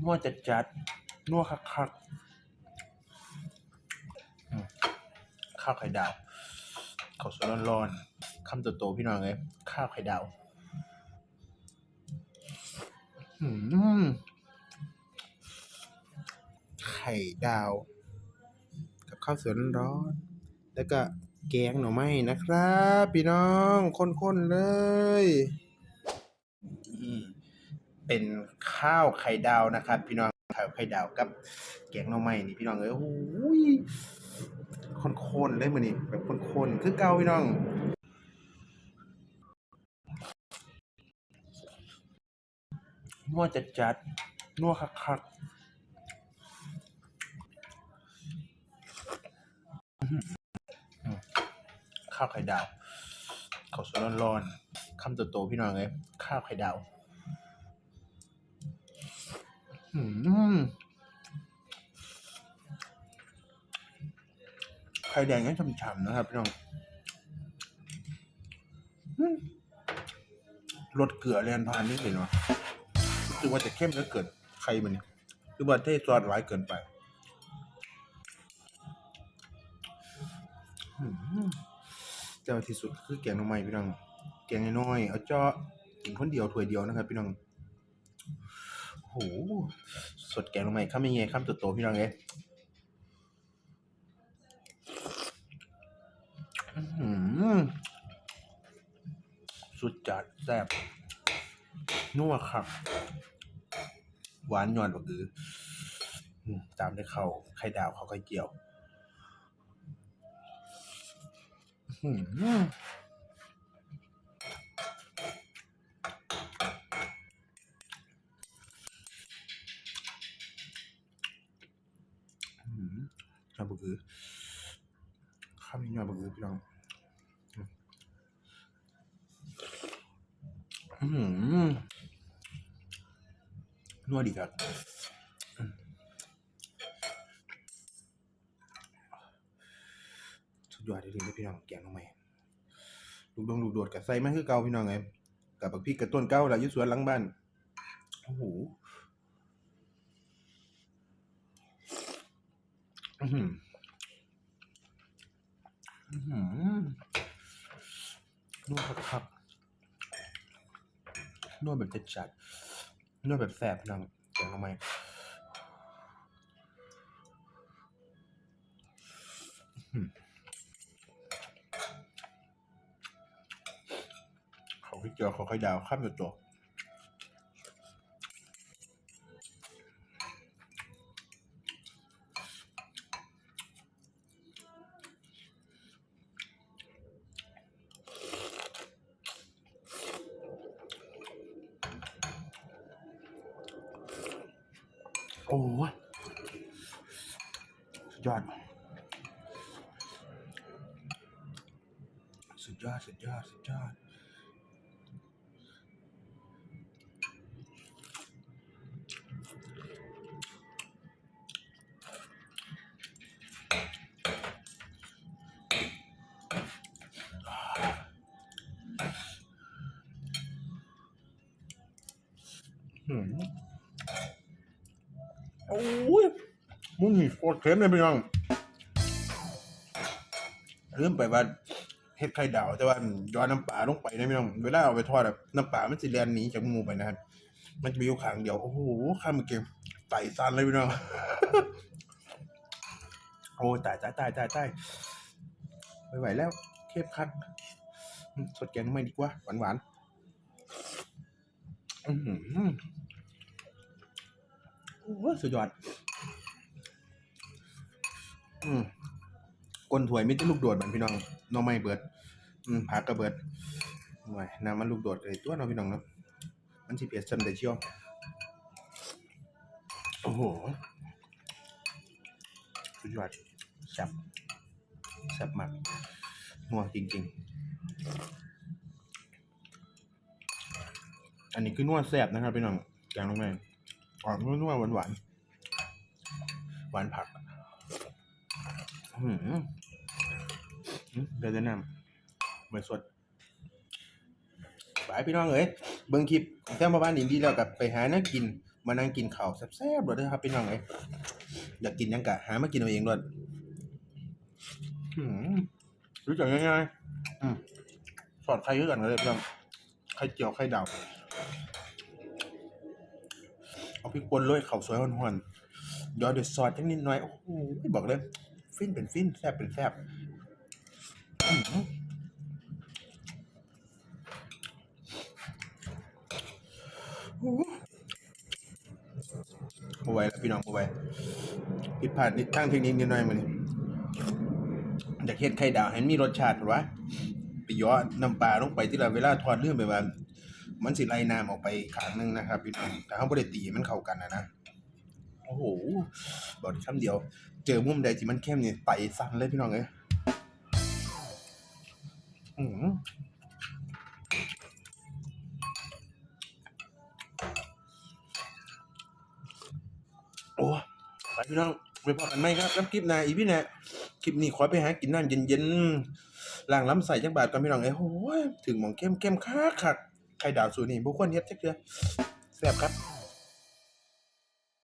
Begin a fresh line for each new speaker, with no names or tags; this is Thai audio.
นัวจัดจัดนัวคักคักข้าวไข่ดาวข้าวสวยร้อนๆคำโตๆพี่น้องเลยข้าวไข่ดาวอืมไข่ดาว กับข้าวสวยร้อนๆแล้วก็แกงหน่อไม้นะครับ พี่น้องข้นๆเลย อืม เป็นข้าวไข่ดาวนะครับ พี่น้องข้าวไข่ดาวกับแกงหน่อไม้นี่พี่น้องเอ้ยโอ้ยข้นๆเลยมื้อนี้แบบข้นๆคือเก่าพี่น้องนัวจัดจัดๆนัวคักคักๆข้าวไข่ดาวข้าวสวยร้อนๆคำโตๆพี่น้องเลยข้าวไข่ดาวอืม ไข่แดงยังฉ่ำๆนะครับพี่น้องรสเกลือเรียนพานนี่เห็นวะรู้สึกว่าจะเข้มแล้วเกินไข่มันเนี่ยหรือว่าเทซอสร้ายเกินไปอืมเจ้าที่สุดคือแกงหน่อไม้พี่น้อง แกงน้อยเอาเจาะกินคนเดียวถ้วยเดียวนะครับพี่น้อง โหสดแกงหน่อไม้ข้ามยังไงข้ามตัวโตพี่น้องเอ้ยอื้อหือสุดจัดแซ่บนัวครับ หวานหย่อนบักอืออืมตามด้วยข้าไข่ดาวเขาไข่เจียว อื้อ คือข้าวมีหย่อนบักอือพี่น้องนัวดีครับสุดยอดเลยเลยพี่น้องแกงน้องใหม่ลูกดงลูกโดดกับใส่มาคือเก่าพี่น้องไงกับบักพริกกับต้นเก้าล้วอยู่สวนหลังบ้านโอ้โหอื้อหืออื้อหือ นัวคักนัวแบบจัดนัวแบบแสบน้องแกงน้องใหม่อื้อหือเขาพี่เจียวเขาข่ดาวข้ามอยู่ตัว อ้ยสุดยอด สุดยอด สุดยอด สุดยอดหืม โอ้ยมึงนี่โคตรเค็มเลยพี่น้องลืมไปว่าเฮ็ดไข่ดาวแต่ว่าย้อนน้ำปลาลงไปนะพี่น้องเวลาเอาไปทอดอะน้ำปลามันสิแล่นหนีจากหมูไปนะครับ มันจะมีอยู่ขางเดียว โอ้โหข้ามเกี้ไต่ซันเลยพี่น้องโอ้ตายตายตายตายตายไม่ไหวแล้วเทพคัดอืมสดแกงไม่ดีกว่า หวานหวานอื โอ้สุดยอด อืมก้นถวยมิตรลูกโดดมันพี่น้องน้องไม่เบิด อืมผักก็เบิดหน่วยน้ำมันลูกโดดเลยตัวน้องพี่น้องนะมันสิเปียกซ้ำได้เชียวโอ้โหสุดยอดแซ่บแซ่บมากนัวจริง ๆ อันนี้คือนัวแซบนะครับพี่น้องแกงลงไป ออกนัวๆหวานๆหวานผักอืมเดี๋ยวจะนำเหมือนสดไปพี่น้องเอ้ยเบิ่งคลิปแซมบ้านอินดีแล้วกับไปหานักกิน มานั่งกินข้าวแซ่บๆเลยเด้อครับพี่น้องเอ้ยอยากกินยังกะหามากินเอาเองด้วยอืมรู้จักง่ายๆอืมสอดไข่ด้วยกันเลยพี่น้องไข่เจียวไข่ดาว พริกป่นโรยข้าวสวยห่อนๆย้อยด้วยซอสจังนิดหน่อย โอ้โหบอกเลย ฟินเป็นฟินแซ่บเป็นแซ่บอื้อหือบ่ไหวแล้วพี่น้องบ่ไหวผิดพลาดนิดทางเทคนิคนิดหน่อยมื้อนี้อยากเฮ็ดไข่ดาวให้มันมีรสชาติหรอวะไปย้อนน้ำปลาลงไปที่ละเวลาทอดเลืมไปว่า มันสิไล่น้ำออกไปขางหนึงนะครับพี่น้องแต่เฮาบ่ได้ตีมันเข้ากันนะนะโอ้โหบอกได้คำเดียว เจอมุมใดที่มันเข้มเนี่ยไตสั่นเลยพี่น้องเอ้ยอื้อหือโอ้ไปพี่น้องไปพอกันไหมครับน้ำคลิปนาอีพี่นี่ยคลิปนี้ขอไปหากินน้ำเย็นๆล้างล้ำใส่จังบาทกันพี่น้องเอ้ยโอ้ยถึงหมองเข้มเข้มคักคัก ไข่ดาวสูนี่บุคคลเฮ็ดจักเชื่อแซ่บครับ